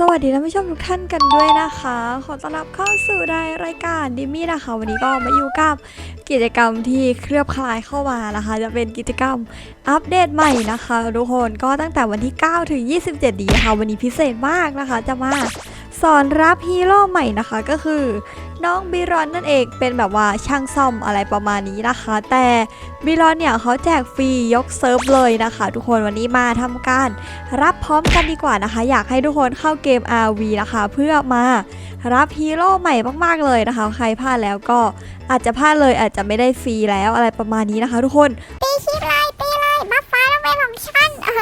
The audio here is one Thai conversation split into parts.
สวัสดีท่านผู้ชมทุกท่านกันด้วยนะคะ ขอต้อนรับเข้าสู่ในรายการดิมี่นะคะ วันนี้ก็มาอยู่กับกิจกรรมที่เคลือบคลายเข้ามานะคะ จะเป็นกิจกรรมอัปเดตใหม่นะคะ ทุกคนก็ตั้งแต่วันที่ 9 ถึง 27 นี้ค่ะวันนี้พิเศษมากนะคะ จะมา สอนรับฮีโร่ใหม่นะคะก็คือ น้องบิรอนนั่นเองเป็นแบบว่าช่างซ่อมอะไรประมาณนี้นะคะ แต่บิรอนเนี่ยเขาแจกฟรียกเซิร์ฟเลยนะคะ ทุกคนวันนี้มาทำการรับพร้อมกันดีกว่านะคะ อยากให้ทุกคนเข้าเกม RV นะคะ เพื่อมารับฮีโร่ใหม่มากๆเลยนะคะ ใครพลาดแล้วก็อาจจะพลาดเลยอาจจะไม่ได้ฟรีแล้วอะไรประมาณนี้นะคะ ทุกคน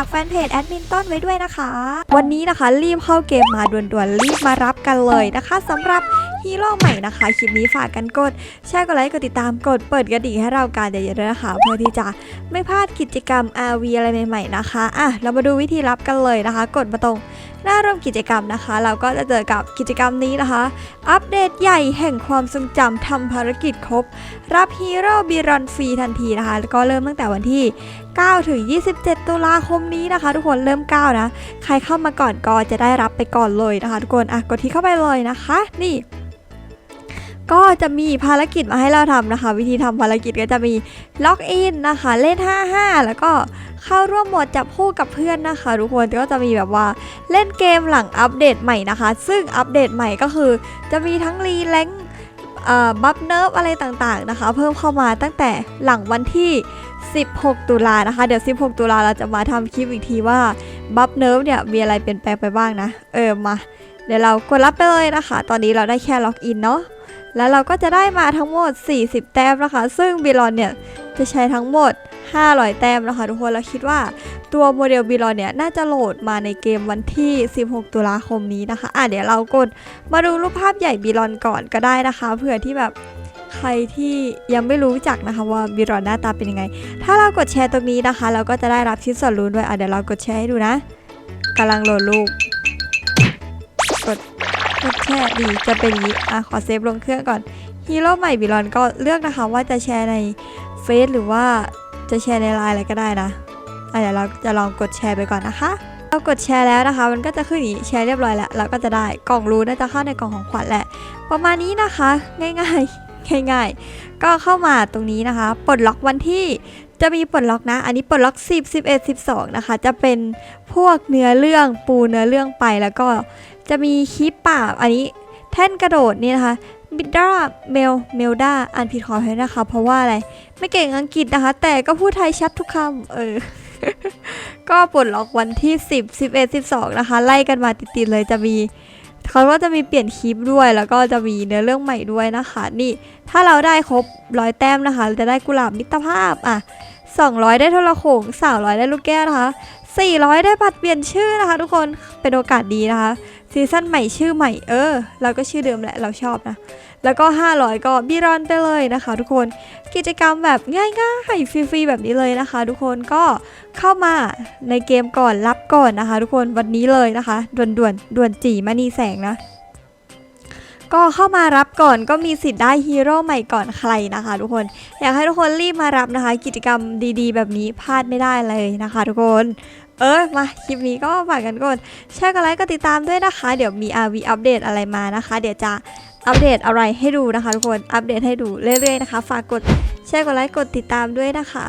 ากแฟนเพจแอดมินต้นไว้ด้วยนะคะ วันนี้นะคะรีบเข้าเกมมาด่วนๆ รีบมารับกันเลยนะคะสำหรับฮีโร่ใหม่นะคะคลิปนี้ฝากกันกด แชร์กดไลค์กดติดตามกดเปิดกระดิ่งให้เราการเยอะๆด้วยนะคะเพื่อที่จะไม่พลาดกิจกรรม RV อะไรใหม่ๆนะคะอะเรามาดูวิธีรับกันเลยนะคะ กดมาตรง หน้าร่วมกิจกรรมนะคะ เราก็จะเจอกับกิจกรรมนี้นะคะ อัปเดตใหญ่แห่งความทรงจำทำภารกิจครบ รับฮีโร่บีรอนฟรีทันทีนะคะ แล้วก็เริ่มตั้งแต่วันที่ 9 ถึง 27 ตุลาคมนี้นะคะ ทุกคนเริ่ม 9 นะ ใครเข้ามาก่อนก็จะได้รับไปก่อนเลยนะคะ ทุกคนอะกดที่เข้าไปเลยนะคะ นี่ ก็จะมีภารกิจมาให้เราทำนะคะ วิธีทำภารกิจก็จะมีล็อกอินนะคะเล่น 55 แล้วก็เข้าร่วมหมดจับคู่กับเพื่อนนะคะ ทุกคนก็จะมีแบบว่าเล่นเกมหลังอัปเดตใหม่นะคะ ซึ่งอัปเดตใหม่ก็คือจะมีทั้งรีแลงบัฟเนิร์ฟอะไรต่างๆนะคะ เพิ่มเข้ามาตั้งแต่หลังวันที่ 16 ตุลานะคะ เดี๋ยว 16 ตุลาเราจะมาทำคลิปอีกทีว่าบัฟเนิร์ฟเนี่ยมีอะไรเปลี่ยนแปลงไปบ้างนะ เออมา เดี๋ยวเรากดรับไปเลยนะคะ ตอนนี้เราได้แค่ล็อกอินเนาะ แล้วเราก็จะได้มาทั้งหมด 40 แต้มนะคะ ซึ่งบิลอนเนี่ยจะใช้ทั้งหมด 500 แต้มนะคะทุกคนเราคิดว่าตัวโมเดลบิลอนเนี่ยน่าจะโหลดมาในเกมวันที่ 16 ตุลาคมนี้นะคะ อะเดี๋ยวเรากดมาดูรูปภาพใหญ่บิลอนก่อนก็ได้นะคะเผื่อที่แบบใครที่ยังไม่รู้จักนะคะว่าบิลอนหน้าตาเป็นยังไง ถ้าเรากดแชร์ตรงนี้นะคะ เราก็จะได้รับชิ้นส่วนลุ้นด้วยอะเดี๋ยวเรากดแชร์ให้ดูนะกำลังโหลดรูป แชร์ดีจะเป็นอย่างนี้อะขอเซฟลงเครื่องก่อนฮีโร่ใหม่บิลอนก็เลือกนะคะว่าจะแชร์ในเฟซหรือว่าจะแชร์ในไลน์อะไรก็ได้นะอะเดี๋ยวเราจะลองกดแชร์ไปก่อนนะคะ เรากดแชร์แล้วนะคะ มันก็จะขึ้นอย่างนี้แชร์เรียบร้อยแล้วเราก็จะได้กล่องรูน่าจะเข้าในกล่องของขวัญแหละ ประมาณนี้นะคะ ง่ายๆง่ายๆ ก็เข้ามาตรงนี้นะคะปลดล็อกวันที่จะมีปลดล็อกนะ อันนี้ปลดล็อก 10 11 12 นะคะ จะเป็นพวกเนื้อเรื่องปูเนื้อเรื่องไปแล้วก็ จะมีคลิปป่าบอันนี้แท่นกระโดดนี่นะคะบิดดาเมลเมลดาอ่านผิดขออภัยนะคะ เพราะว่าอะไร ไม่เก่งอังกฤษนะคะ แต่ก็พูดไทยชัดทุกคำเออ ก็ปลดล็อกวันที่ 10 11 12 นะคะ ไล่กันมาติดๆเลยจะมีเขาก็จะมีเปลี่ยนคลิปด้วย แล้วก็จะมีเนื้อเรื่องใหม่ด้วยนะคะ นี่ ถ้าเราได้ครบร้อยแต้มนะคะจะได้กุหลาบมิตรภาพอะ200 ได้โทรโขง300 ได้ลูกแก้วนะคะ400 ได้บัตรเปลี่ยนชื่อนะคะ ทุกคนเป็นโอกาสดีนะคะ ซีซั่นใหม่ชื่อใหม่เออ เราก็ชื่อเดิมแหละเราชอบนะ แล้วก็ 500 ก็บีรอนไปเลยนะคะทุกคนกิจกรรมแบบง่ายๆฟรีๆแบบนี้เลยนะคะ ทุกคนก็เข้ามาในเกมก่อนรับก่อนนะคะ ทุกคนวันนี้เลยนะคะด่วนๆด่วนด่วนจีมานีแสงนะ ก็เข้ามารับก่อนก็มีสิทธิ์ได้ฮีโร่ใหม่ก่อนใครนะคะทุกคน อยากให้ทุกคนรีบมารับนะคะ กิจกรรมดีๆ แบบนี้พลาดไม่ได้เลยนะคะทุกคนเออมาคลิปนี้ก็ฝากกันก่อนแชร์กันไลค์ก็ติดตามด้วยนะคะ เดี๋ยวมี RV อัปเดตอะไรมานะคะ เดี๋ยวจะอัปเดตอะไรให้ดูนะคะ ทุกคนอัปเดตให้ดูเรื่อยๆนะคะ ฝากกดแชร์กดไลค์กดติดตามด้วยนะคะ